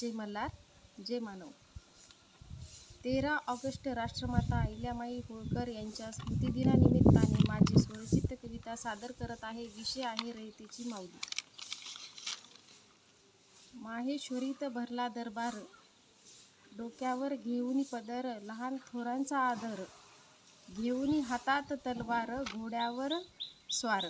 जय मल्हार जय मानव. तेरा ऑगस्ट राष्ट्रमाता अहिल्यामाई होळकर यांच्या स्मृतिदिनानिमित्ताने माझी स्वरचित कविता सादर करत आहे विषय आहे रयतेची माऊली. माहेश्वरीत भरला दरबार डोक्यावर घेऊन पदर लहान थोरांचा आदर घेऊनी हातात तलवार घोड्यावर स्वार.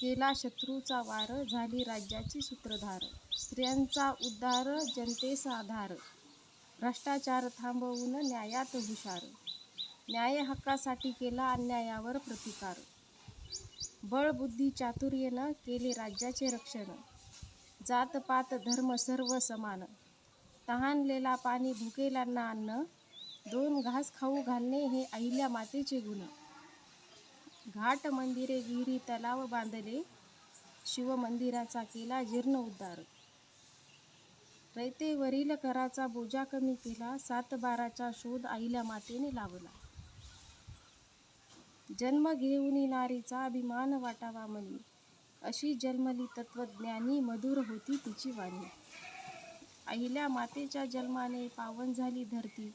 केला शत्रूचा वार झाली राज्याची सूत्रधार. स्त्रियांचा उद्धार जनतेचा आधार. भ्रष्टाचार थांबवून न्यायात हुशार. न्याय हक्कासाठी केला अन्यायावर प्रतिकार. बळबुद्धी चातुर्येनं केले राज्याचे रक्षण. जातपात धर्म सर्व समान. तहानलेला पाणी भुकेलांना अन्न. दोन घास खाऊ घालणे हे अहिल्या मातेचे गुण. घाट मंदिरे विहिरी तलाव बांधले शिवमंदिराचा केला जीर्ण उद्धार. रयतेवरील कराचा बोजा कमी केला सातबाराचा शोध आईला मातेने लावला. जन्म घेऊन नारीचा अभिमान वाटावा मनी अशी जन्मली तत्वज्ञानी मधुर होती तिची वाणी. अहिल्या मातेच्या जन्माने पावन झाली धरती.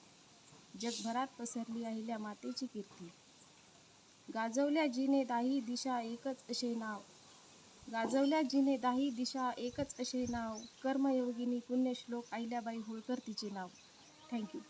जगभरात पसरली अहिल्या मातेची कीर्ती. गाजवल्या जिने दाही दिशा एकच असे नाव. गाजवल्या जिने दाही दिशा एकच असे नाव. कर्मयोगिनी पुण्यश्लोक अहिल्याबाई होळकर तिचे नाव. थँक्यू